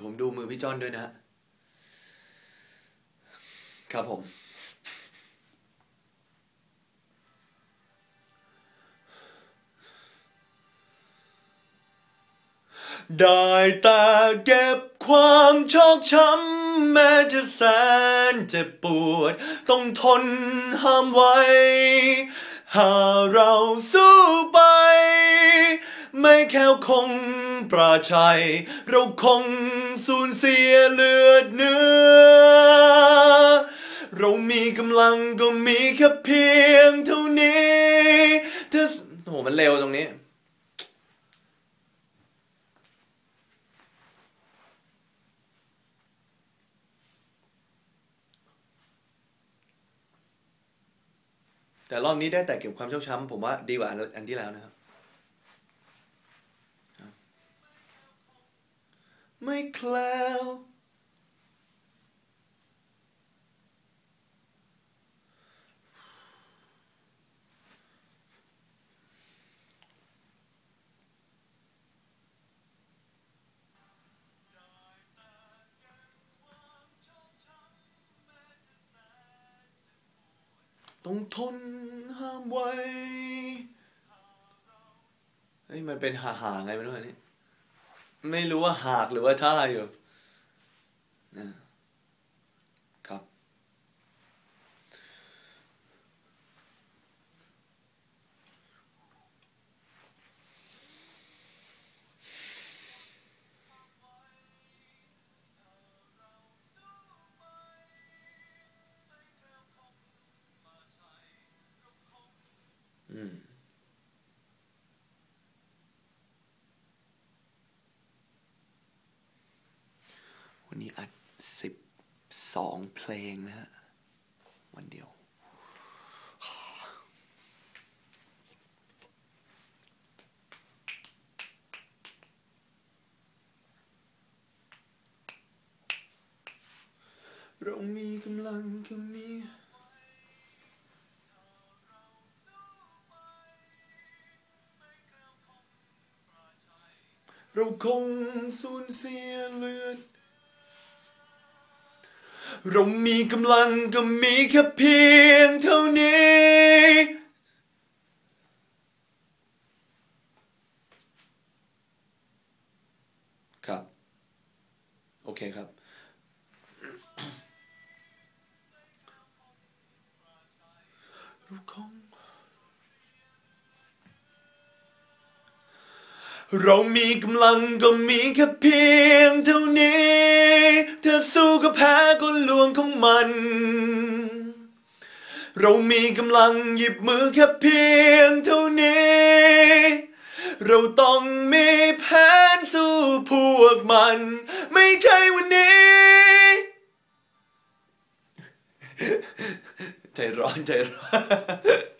ผมดูมือพี่จอนด้วยนะฮะครับผม ได้แต่เก็บความชอกช้ำแม้จะแสนเจ็บปวด ต้องทนห้ามไว้ หากเราสู้ไป ไม่แค่คง ปราชัย เราคงสูญเสียเลือดเนื้อ เรามีกำลังก็มีแค่เพียงเท่านี้ถ้าโหมันเร็วตรงนี้แต่รอบนี้ได้แต่เก็บความเชอกช้ำผมว่าดีกว่าอันที่แล้วนะครับ ไม่แคล้วต้องทนห้ามไว้เฮ้ยมันเป็นหาหาไงไม่รู้อันนี้ ไม่รู้ว่าหากหรือว่าท่าอยู่นะ วันนี้อัดสิบสองเพลงนะฮะ วันเดียว เรามีกำลังก็มีเราคงสูญเสียเลือด เรามีกำลังก็มีแค่เพียงเท่านี้ครับ โอเคครับ เราคงเรามีกำลังก็มีแค่เพียงเท่านี้ เธอสู้ก็แพ้ วงของมัน เรามีกำลังหยิบมือแค่เพียงเท่านี้ เราต้องมีแผนสู้พวกมัน ไม่ใช่วันนี้ ใจร้อนใจร้อน